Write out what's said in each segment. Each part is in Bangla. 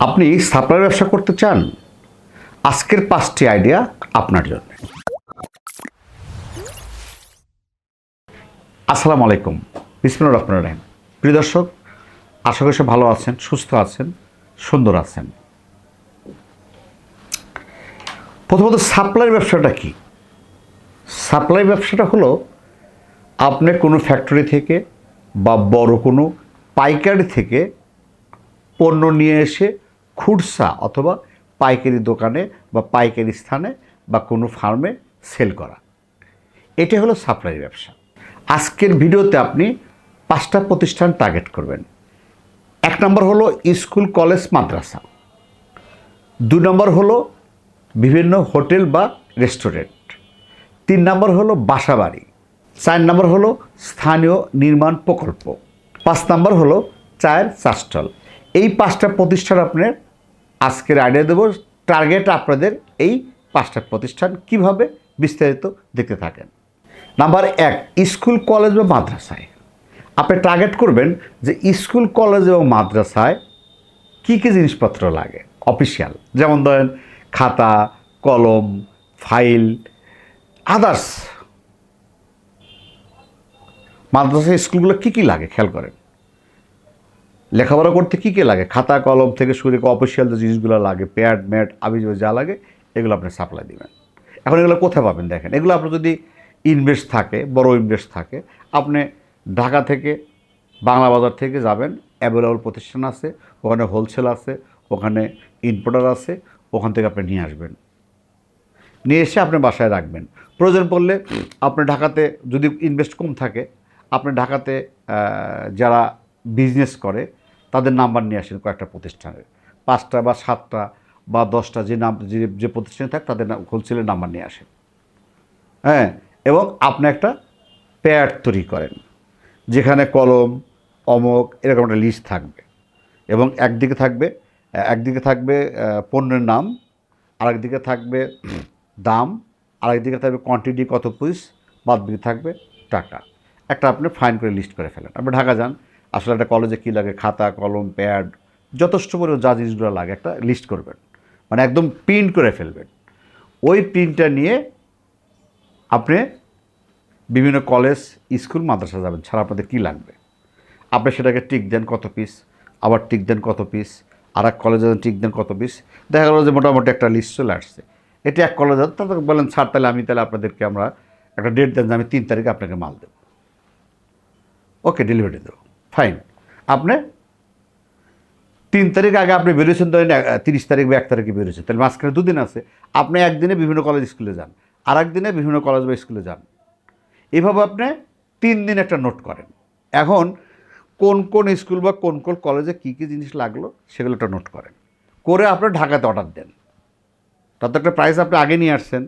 আপনি সাপ্লাই ব্যবসা করতে চান, আজকের পাঁচটি আইডিয়া আপনার জন্য। আসসালামু আলাইকুম, বিসমুল্লাহ রহমান রাহিম। প্রিয় দর্শক, আশা করি ভালো আছেন, সুস্থ আছেন, সুন্দর আছেন। প্রথমত সাপ্লাই ব্যবসাটা কি? সাপ্লাই ব্যবসাটা হলো আপনি কোনো ফ্যাক্টরি থেকে বা বড় কোনো পাইকারি থেকে পণ্য নিয়ে এসে খুরসা অথবা পাইকারি দোকানে বা পাইকারি স্থানে বা কোনো ফার্মে সেল করা। এটা হলো সাপ্লাই ব্যবসা। আজকের ভিডিওতে আপনি পাঁচটা প্রতিষ্ঠান টার্গেট করবেন। এক নম্বর হলো স্কুল, কলেজ, মাদ্রাসা। দু নম্বর হলো বিভিন্ন হোটেল বা রেস্টুরেন্ট। তিন নম্বর হলো বাসাবাড়ি। চার নম্বর হলো স্থানীয় নির্মাণ প্রকল্প। পাঁচ নম্বর হলো চায়ের চাষটল এই পাঁচটা প্রতিষ্ঠান আপনার আজকের আইডিয়া দেবো টার্গেট আপনাদের এই পাঁচটা প্রতিষ্ঠান কীভাবে বিস্তারিত দেখতে থাকেন। নাম্বার এক, স্কুল কলেজ বা মাদ্রাসায়। আপনি টার্গেট করবেন যে স্কুল কলেজ এবং মাদ্রাসায় কী কী জিনিসপত্র লাগে অফিসিয়াল যেমন ধরেন, খাতা, কলম ফাইল আদার্স মাদ্রাসা স্কুলগুলো কী কী লাগে, খেয়াল করেন। লেখাপড়া করতে কী কী লাগে? খাতা, কলম থেকে শুরু করে অফিসিয়াল যে জিনিসগুলো লাগে প্যাড ম্যাট আবি যা লাগে, এগুলো আপনি সাপ্লাই দিবেন। এখন এগুলো কোথায় পাবেন দেখেন? এগুলো আপনার যদি ইনভেস্ট থাকে, বড় ইনভেস্ট থাকে, আপনি ঢাকা থেকে বাংলা বাজার থেকে যাবেন অ্যাভেলেবল প্রতিষ্ঠান আছে, ওখানে হোলসেল আছে, ওখানে ইম্পোর্টার আছে, ওখান থেকে আপনি নিয়ে আসবেন। নিয়ে এসে আপনি বাসায় রাখবেন। প্রয়োজন পড়লে আপনি ঢাকাতে যদি ইনভেস্ট কম থাকে, আপনি ঢাকাতে যারা বিজনেস করে তাদের নাম্বার নিয়ে আসেন কয়েকটা প্রতিষ্ঠানের পাঁচটা বা সাতটা বা দশটা যে নাম, যে যে প্রতিষ্ঠানে থাকে তাদের হোলসেলের নাম্বার নিয়ে আসেন। হ্যাঁ এবং আপনি একটা প্যাড তৈরি করেন, যেখানে কলম অমক এরকম একটা লিস্ট থাকবে। এবং একদিকে থাকবে একদিকে থাকবে পণ্যের নাম, আরেকদিকে থাকবে দাম, আরেকদিকে থাকবে কোয়ান্টিটি কত পিস বাদ দিকে থাকবে টাকা। একটা আপনি ফাইন করে লিস্ট করে ফেলেন। আপনি ঢাকা যান আসলে একটা কলেজে কী লাগে? খাতা, কলম প্যাড যথেষ্ট পরিমাণ যা জিনিসগুলো লাগে একটা লিস্ট করবেন। মানে একদম প্রিন্ট করে ফেলবেন। ওই প্রিন্টটা নিয়ে আপনি বিভিন্ন কলেজ স্কুল মাদ্রাসা যাবেন। ছাড়া আপনাদের কী লাগবে? আপনি সেটাকে টিক দেন কত পিস আবার টিক দেন কত পিস আর এক কলেজে টিক দেন কত পিস দেখা গেলো যে মোটামুটি একটা লিস্ট চলে আসছে। এটা এক কলেজ তাদের বলেন ছাড় তাহলে আমি তাহলে আপনাদেরকে আমরা একটা ডেট দেন যে আমি তিন তারিখে আপনাকে মাল দেবো। ওকে ডেলিভারি দেবো। ফাইন আপনি তিন তারিখ আগে আপনি বেরোয়েছেন ধরেন তিরিশ তারিখ বা এক তারিখে বেরোয়েছেন তাহলে মাঝখানে দুদিন আছে। আপনি একদিনে বিভিন্ন কলেজ স্কুলে যান আর একদিনে বিভিন্ন কলেজ বা স্কুলে যান। এভাবে আপনি তিন দিন একটা নোট করেন। এখন কোন কোন স্কুল বা কোন কোন কলেজে কী কী জিনিস লাগল সেগুলো একটা নোট করেন। করে আপনার ঢাকাতে অর্ডার দেন। তাতে একটা প্রাইস আপনি আগে নিয়ে আসছেন।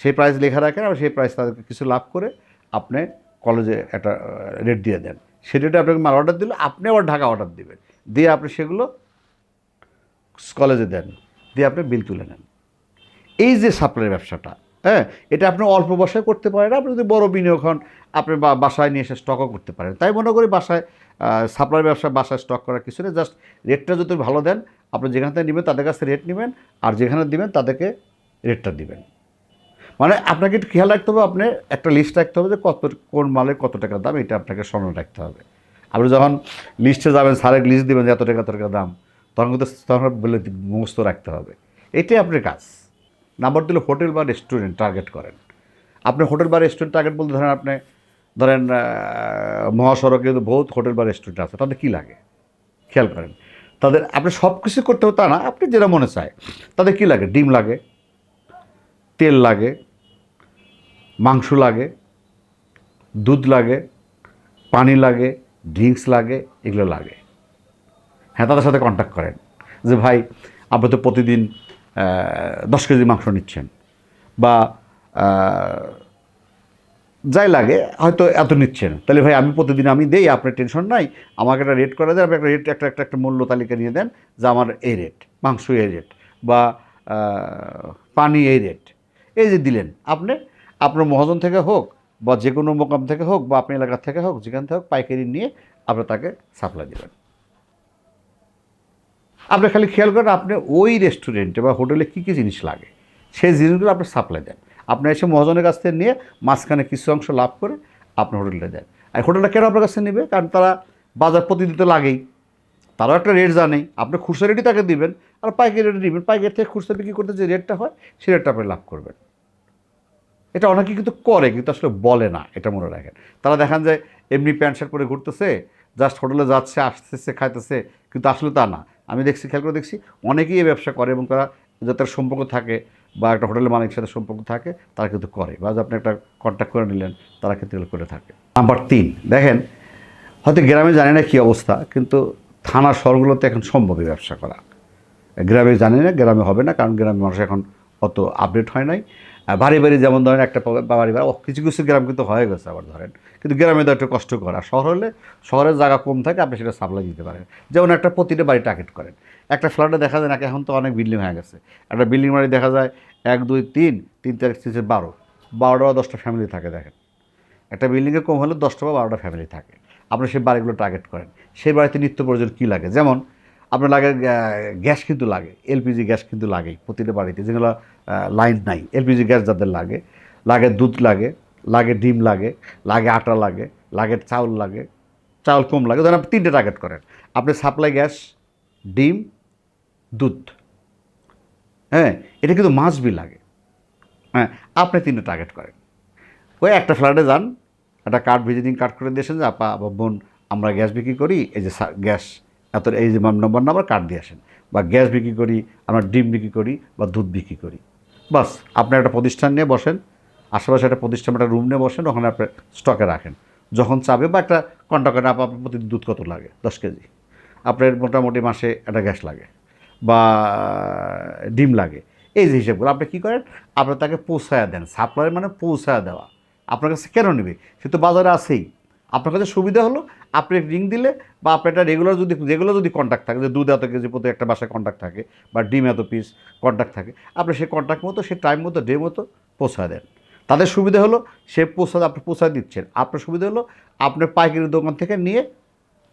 সেই প্রাইস লেখা রাখেন আর সেই প্রাইস তাদেরকে কিছু লাভ করে আপনি কলেজে একটা রেট দিয়ে দেন। সেই রেটে আপনাকে মাল অর্ডার দিলে, আপনি আবার ঢাকা অর্ডার দেবেন। দিয়ে আপনি সেগুলো কলেজে দেন, দিয়ে আপনি বিল তুলে নেন। এই যে সাপ্লাই ব্যবসাটা হ্যাঁ এটা আপনি অল্প বসায় করতে পারেন, আপনি যদি বড় বিনিয়োগ হন, আপনি বাসায় নিয়ে এসে স্টকও করতে পারেন। তাই মনে করি বাসায় সাপ্লাই ব্যবসা বাসায় স্টক করার কিছু নেই জাস্ট রেটটা যদি ভালো দেন, আপনি যেখান থেকে নেবেন, তাদের কাছে রেট নেবেন, আর যেখানে দিবেন, তাদেরকে রেটটা দিবেন। মানে আপনাকে একটু খেয়াল রাখতে হবে, আপনি একটা লিস্ট রাখতে হবে যে কত, কোন মালের কত টাকা দাম, এটা আপনাকে স্মরণ রাখতে হবে। আপনি যখন লিস্টে যাবেন সারেক লিস্ট দেবেন যে এত টাকা এত টাকা দাম, তখন কিন্তু তখন বলে মুখস্থ রাখতে হবে। এটাই আপনার কাজ। নাম্বার দিলে হোটেল বা রেস্টুরেন্ট টার্গেট করেন। আপনি হোটেল বা রেস্টুরেন্ট টার্গেট বলতে ধরেন আপনি, ধরেন মহাসড়কে বহুত হোটেল বা রেস্টুরেন্ট আছে, তাদের কী লাগে? খেয়াল করেন। তাদের, আপনি সব কিছু করতে হবে তা না, আপনি যেটা মনে চায়, তাদের কী লাগে? ডিম লাগে তেল লাগে, মাংস লাগে, দুধ লাগে, পানি লাগে ড্রিঙ্কস লাগে, এগুলো লাগে। হ্যাঁ তাদের সাথে কন্ট্যাক্ট করেন। যে ভাই, আপনি তো প্রতিদিন দশ কেজি মাংস নিচ্ছেন। বা যাই লাগে, হয়তো এত নিচ্ছেন। তাহলে ভাই, আমি প্রতিদিন আমি দেই, আপনার টেনশন নাই। আমাকে একটা রেট করে দেন, আপনি একটা রেট একটা একটা একটা মূল্য তালিকা নিয়ে দেন যে আমার এই রেট মাংস এই রেট বা পানি এই রেট এই যে দিলেন, আপনি, আপনার মহাজন থেকে হোক বা যে কোনো মোকাম থেকে হোক বা আপনি এলাকার থেকে হোক, যেখান থেকে হোক পাইকারি নিয়ে আপনি তাকে সাপ্লাই দেবেন। আপনি খালি খেয়াল করেন, আপনি ওই রেস্টুরেন্টে বা হোটেলে কী কী জিনিস লাগে, সেই জিনিসগুলো আপনি সাপ্লাই দেন। আপনি এসে মহাজনের কাছ থেকে নিয়ে মাঝখানে কিছু অংশ লাভ করে আপনার হোটেলটা দেন। আর হোটেলটা কেন আপনার কাছে নেবে? কারণ তারা বাজার প্রতিদিন তো লাগেই। তারাও একটা রেট জানে আপনি খুচরা রেটই তাকে দিবেন, আর পাইকারি রেটে দিবেন। পাইকারি থেকে খুচরা বিক্রি করতে যে রেটটা হয় সেই রেটটা আপনি লাভ করবেন। এটা অনেকে কিন্তু করে, কিন্তু আসলে বলে না, এটা মনে রাখেন। তারা দেখান যে এমনি প্যান্ট শার্ট পরে ঘুরতেছে জাস্ট হোটেলে যাচ্ছে, আসতেছে, খাইতেছে, কিন্তু আসলে তা না। আমি দেখছি, খেয়াল করে দেখছি, অনেকেই এই ব্যবসা করে এবং তারা যাদের সম্পর্ক থাকে বা একটা হোটেলের মালিকের সাথে সম্পর্ক থাকে, তারা কিন্তু করে। বা আপনি একটা কন্ট্যাক্ট করে নিলেন, তারা কিন্তু করে থাকে। নাম্বার তিন, দেখেন, হয়তো গ্রামে জানি না কী অবস্থা, কিন্তু থানা শহরগুলোতে এখন সম্ভবই ব্যবসা করা। গ্রামে জানি না, গ্রামে হবে না, কারণ গ্রামে মানুষ এখন অত আপডেট হয় নাই। বাড়ি বাড়ি যেমন ধরেন একটা বাড়ি বাড়ি কিছু কিছু গ্রাম কিন্তু হয়ে গেছে আবার ধরেন। কিন্তু গ্রামে তো একটু কষ্ট করে। শহর হলে শহরের জায়গা কম থাকে, আপনি সেটা সাপ্লাই দিতে পারেন। যেমন একটা প্রতিটা বাড়ি টার্গেট করেন। একটা ফ্ল্যাটে দেখা যায় নাকি এখন তো অনেক বিল্ডিং হয়ে গেছে। একটা বিল্ডিং বাড়ি দেখা যায় এক, দুই, তিন তিন চার তিন চার বারো। বারোটা বা দশটা ফ্যামিলি থাকে দেখেন। একটা বিল্ডিংয়ে কম হলে দশটা বা বারোটা ফ্যামিলি থাকে। আপনি সেই বাড়িগুলো টার্গেট করেন। সেই বাড়িতে নিত্য প্রয়োজন কী লাগে? যেমন আপনার লাগে গ্যাস কিন্তু লাগে, এলপিজি গ্যাস কিন্তু লাগে প্রতিটা বাড়িতে। যেগুলো লাইন নাই, এলপিজি গ্যাস যাদের লাগে লাগে দুধ লাগে লাগে ডিম লাগে লাগে আটা লাগে লাগে চাউল লাগে, চাউল কম লাগে। ধরেন আপনি তিনটে টার্গেট করেন, আপনি সাপ্লাই গ্যাস, ডিম, দুধ। হ্যাঁ এটা কিন্তু মাছ বি লাগে। হ্যাঁ আপনি তিনটে টার্গেট করেন। ওই একটা ফ্ল্যাটে যান একটা কার্ড ভিজিটিং কার্ড করে দিয়েছেন যে, আপা বা বোন, আমরা গ্যাস বিক্রি করি, এই যে গ্যাস, এত এই যে নম্বর, নাম্বার কার্ড দিয়ে আসেন। বা গ্যাস বিক্রি করি, আমরা ডিম বিক্রি করি বা দুধ বিক্রি করি। বাস, আপনি একটা প্রতিষ্ঠান নিয়ে বসেন, আশেপাশে একটা প্রতিষ্ঠান, একটা রুম নিয়ে বসেন, ওখানে আপনি স্টকে রাখেন। যখন চাবে বা একটা কন্ট্যাক্ট করেন আপনার প্রতিদিন দুধ কত লাগে? দশ কেজি। আপনার মোটামুটি মাসে একটা গ্যাস লাগে বা, ডিম লাগে। এই যে হিসেবগুলো, আপনি কী করেন? আপনি তাকে পৌঁছায়া দেন। সাপ্লাই মানে পৌঁছায়া দেওয়া। আপনার কাছে কেন নেবে? সে তো বাজারে আছেই। আপনার কাছে সুবিধা হলো, আপনি রিং দিলে বা আপনার একটা রেগুলার যদি রেগুলার যদি কন্ট্যাক্ট থাকে, যে দুধ এত কেজি প্রতি একটা বাসায় কন্ট্যাক্ট থাকে বা ডিম এত পিস কন্ট্যাক্ট থাকে, আপনি সেই কন্ট্যাক্ট মতো, সেই টাইম মতো ডে মতো পৌঁছায় দেন। তাদের সুবিধা হলো, সে পৌঁছা আপনি পৌঁছায় দিচ্ছেন। আপনার সুবিধা হলো আপনার পাইকারি দোকান থেকে নিয়ে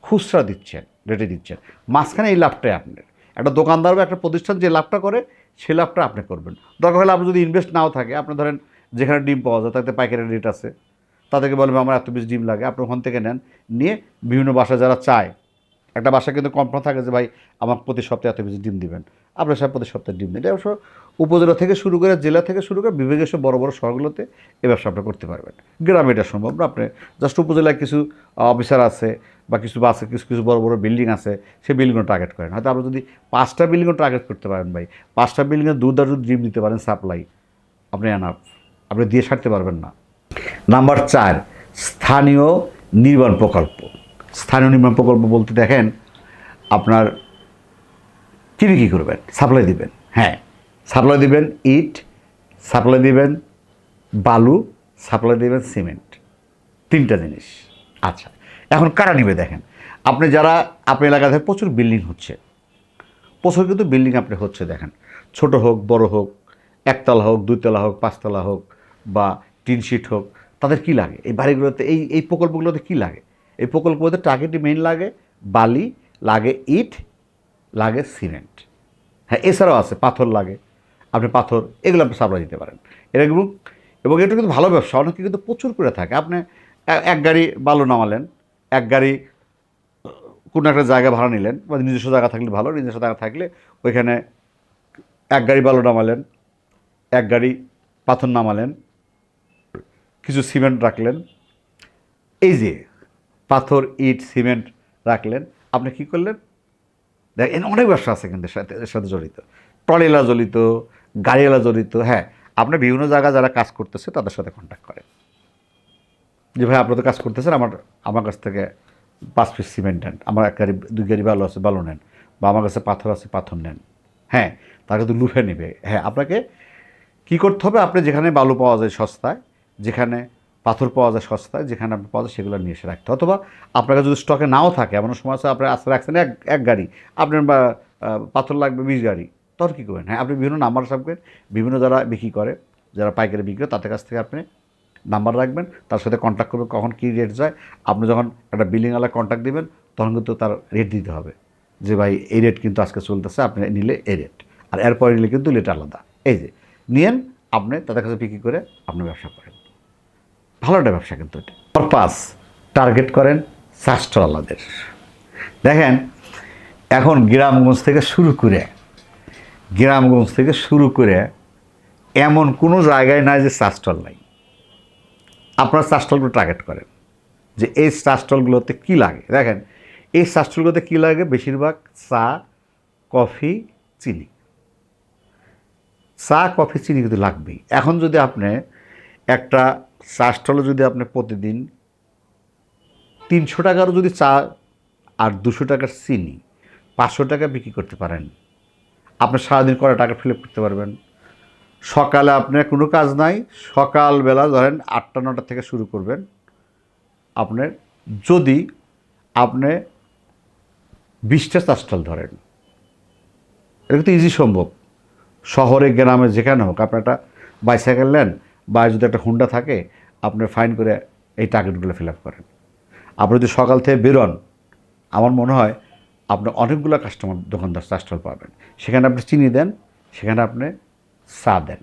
খুচরা দিচ্ছেন রেটে দিচ্ছেন। মাঝখানে এই লাভটাই আপনার। একটা দোকানদার বা একটা প্রতিষ্ঠান যে লাভটা করে, সে লাভটা আপনি করবেন। দরকার হলে আপনি যদি ইনভেস্ট নাও থাকে, আপনি ধরেন যেখানে ডিম পাওয়া যায়, তাতে পাইকারি রেট আছে। তাদেরকে বলবে, আমার এত বেশি ডিম লাগে, আপনি ওখান থেকে নেন। নিয়ে বিভিন্ন বাসা যারা চায়, একটা বাসা কিন্তু কমপ্লেন থাকে যে, ভাই আমার প্রতি সপ্তাহে এত বেশি ডিম দিবেন। আপনার সাহেব প্রতি সপ্তাহে ডিম দিন এটা উপজেলা থেকে শুরু করে, জেলা থেকে শুরু করে বিভাগীয় সব বড় বড় শহরগুলোতে এ ব্যবসা আপনি করতে পারবেন। গ্রামে এটা সম্ভব না। আপনি জাস্ট উপজেলায় কিছু অফিসার আছে বা কিছু বাসে কিছু কিছু বড় বড় বিল্ডিং আছে, সেই বিল্ডিংও টার্গেট করেন। হয়তো আপনি যদি পাঁচটা বিল্ডিংও টার্গেট করতে পারেন ভাই, পাঁচটা বিল্ডিংয়ে দুধ যদি ডিম দিতে পারেন সাপ্লাই আপনি এনাফ আপনি দিয়ে ছাড়তে পারবেন না। নাম্বার চার, স্থানীয় নির্মাণ প্রকল্প। স্থানীয় নির্মাণ প্রকল্প বলতে দেখেন, আপনার তিনি কী করবেন? সাপ্লাই দিবেন। হ্যাঁ সাপ্লাই দিবেন ইট, সাপ্লাই দিবেন বালু, সাপ্লাই দিবেন সিমেন্ট। তিনটা জিনিস। আচ্ছা এখন কারা নিবে দেখেন? আপনি যারা, আপনার এলাকাতে প্রচুর বিল্ডিং হচ্ছে। প্রচুর কিন্তু বিল্ডিং আপনি হচ্ছে দেখেন। ছোট হোক, বড় হোক, একতলা হোক, দুইতলা হোক, পাঁচতলা হোক বা টিন শিট হোক, তাদের কি লাগে? এই বাড়িগুলোতে, এই এই প্রকল্পগুলোতে কি লাগে? এই প্রকল্পগুলোতে টার্গেটই মেইন লাগে বালি, লাগে ইট, লাগে সিমেন্ট হ্যাঁ এছাড়াও আছে, পাথর লাগে। আপনি পাথর, এগুলো আপনি সাপ্লাই দিতে পারেন। এটা এবং এবং এটা কিন্তু ভালো ব্যবসা, অনেকে কিন্তু প্রচুর করে থাকে। আপনি এক গাড়ি বালু নামালেন, এক গাড়ি, কোনো একটা জায়গা ভাড়া নিলেন, বা নিজস্ব জায়গা থাকলে ভালো, নিজস্ব জায়গা থাকলে ওইখানে এক গাড়ি বালু নামালেন, এক গাড়ি পাথর নামালেন কিছু সিমেন্ট রাখলেন। এই যে পাথর, ইট, সিমেন্ট রাখলেন, আপনি কি করলেন? দেখেন, অনেক ব্যবসা আছে কিন্তু সাথে এর সাথে জড়িত। ট্রলিওয়ালা জড়িত, গাড়িওয়ালা জড়িত হ্যাঁ আপনার বিভিন্ন জায়গায় যারা কাজ করতেছে তাদের সাথে কন্ট্যাক্ট করেন। যে ভাই আপনারা তো কাজ করতেছেন, আমার আমার কাছ থেকে পাঁচ পিস সিমেন্ট নেন। আমার এক গাড়ি দুই গাড়ি বালু আছে, বালু নেন। বা আমার কাছে পাথর আছে, পাথর নেন। হ্যাঁ তাকে তো লুফে নেবে। হ্যাঁ আপনাকে কী করতে হবে? আপনি যেখানে বালু পাওয়া যায় সস্তায় যেখানে পাথর পাওয়া যায় সস্তায়, যেখানে আপনি পাওয়া যায় সেগুলো নিয়ে এসে রাখতে অথবা আপনার কাছে যদি স্টকে নাও থাকে এমন সময় আছে আপনার আস্তে রাখছেন, এক এক গাড়ি আপনার বা পাথর লাগবে বিশ গাড়ি, তখন কী করবেন? হ্যাঁ আপনি বিভিন্ন নাম্বার রাখবেন বিভিন্ন যারা বিক্রি করে, যারা পাইকারি বিক্রি করে, তাদের কাছ থেকে আপনি নাম্বার রাখবেন, তার সাথে কন্ট্যাক্ট করবেন, কখন কী রেট যায়। আপনি যখন একটা বিল্ডিংওয়ালা কন্ট্যাক্ট দিবেন, তখন কিন্তু তার রেট দিতে হবে। যে ভাই, এই রেট কিন্তু আজকে চলতেছে, আপনি নিলে এই রেট আর এরপরে নিলে কিন্তু রেট আলাদা। এই যে, নিয়েন, আপনি তাদের কাছে বিক্রি করে আপনি ব্যবসা করেন। ভালো একটা ব্যবসা কিন্তু এটা। পারপাস টার্গেট করেন চাষটলাদের দেখেন, এখন গ্রামগঞ্জ থেকে শুরু করে, গ্রামগঞ্জ থেকে শুরু করে এমন কোনো জায়গায় নাই যে চাষটল নাই। আপনার চাষটলগুলো টার্গেট করেন যে এই চাষটলগুলোতে কী লাগে। দেখেন, এই চাষটলগুলোতে কী লাগে? বেশিরভাগ চা, কফি, চিনি। চা, কফি, চিনি কিন্তু লাগবেই। এখন যদি আপনি একটা চা স্টলে যদি আপনি প্রতিদিন তিনশো টাকারও যদি চা আর দুশো টাকার চিনি, পাঁচশো টাকা বিক্রি করতে পারেন। আপনি সারাদিন কটা টাকা ফিল করতে পারবেন। সকালে আপনার কোনো কাজ নাই, সকালবেলা ধরেন আটটা, নটা থেকে শুরু করবেন। আপনার যদি আপনি বিশটা চা স্টল ধরেন, এটা কিন্তু ইজি সম্ভব। শহরে, গ্রামে যেখানে হোক, আপনি একটা বাইসাইকেল নেন বা যদি একটা হুন্ডা থাকে আপনি ফাইন করে এই টার্গেটগুলো ফিল আপ করেন। আপনি যদি সকাল থেকে বেরোন, আমার মনে হয় আপনি অনেকগুলো কাস্টমার দোকানদার চা স্টল পাবেন। সেখানে আপনি চিনি দেন, সেখানে আপনি চা দেন।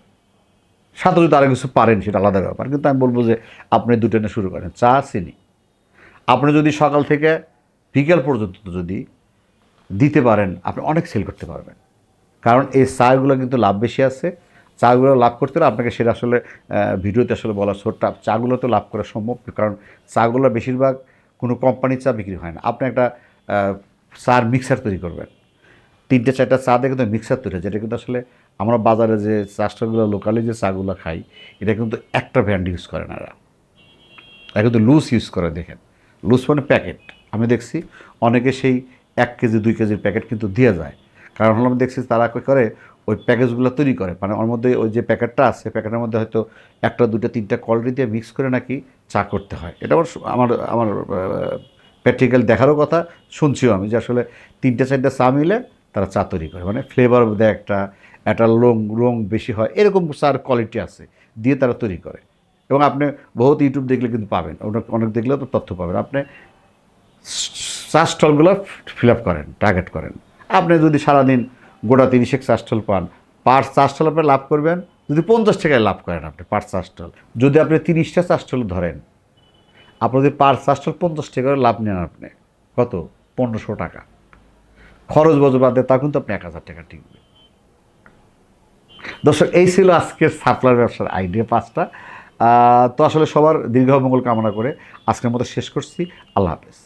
সাথে যদি আরও কিছু পারেন, সেটা আলাদা ব্যাপার। কিন্তু আমি বলব যে, আপনি দুটো নিয়ে শুরু করেন, চা, চিনি। আপনি যদি সকাল থেকে বিকেল পর্যন্ত যদি দিতে পারেন, আপনি অনেক সেল করতে পারবেন। কারণ এই চাগুলো কিন্তু লাভ বেশি আছে চাগুলো লাভ করতে হলে আপনাকে সেটা আসলে ভিডিওতে আসলে বলা ছোট্ট চাগুলো তো লাভ করা সম্ভব কারণ চাগুলো বেশিরভাগ কোনো কোম্পানির চা বিক্রি হয় না। আপনি একটা চার মিক্সার তৈরি করবেন। তিনটে, চারটা চা দিয়ে কিন্তু মিক্সার তৈরি হয়, যেটা কিন্তু আসলে আমরা বাজারে যে চাষটাগুলো লোকালি যে চাগুলো খাই, এটা কিন্তু একটা ব্র্যান্ড ইউজ করে না এরা। এরা কিন্তু লুজ ইউজ করে, দেখেন। লুজ মানে প্যাকেট আমি দেখছি অনেকে সেই এক কেজি, দুই কেজির প্যাকেট কিন্তু দিয়ে যায়। কারণ হলো আমি দেখছি তারা করে ওই প্যাকেজগুলো তৈরি করে। মানে ওর মধ্যে ওই যে প্যাকেটটা আছে, প্যাকেটের মধ্যে হয়তো একটা দুটো তিনটা কোয়ালিটি দিয়ে মিক্স করে নাকি চা করতে হয়। এটা আমার আমার প্র্যাকটিক্যাল দেখারও কথা, শুনছিও আমি যে আসলে তিনটে, চারটে চা মিলে তারা চা তৈরি করে। মানে ফ্লেভার দেয় একটা একটা রং রং বেশি হয়, এরকম চার কোয়ালিটি আছে দিয়ে তারা তৈরি করে। এবং আপনি বহুত ইউটিউব দেখলে কিন্তু পাবেন, অনেক অনেক দেখলেও তো তথ্য পাবেন। আপনি চা স্টলগুলো ফিল আপ করেন টার্গেট করেন। আপনি যদি সারাদিন গোটা তিরিশেক চা স্টল পান। পার চা স্টল আপনি লাভ করবেন, যদি পঞ্চাশ টাকায় লাভ করেন আপনি পার চা স্টল যদি আপনি তিরিশটা চা স্টল ধরেন আপনি যদি পার চা স্টল পঞ্চাশ টাকা লাভ নেন আপনি, কত? পনেরোশো টাকা। খরচ বজ বাদে তা কিন্তু আপনি এক হাজার টাকা টিকবে দর্শক, এই ছিল আজকের সাপ্লার ব্যবসার আইডিয়া পাঁচটা। তো আসলে সবার দীর্ঘ মঙ্গল কামনা করে আজকের মতো শেষ করছি। আল্লাহ হাফেজ।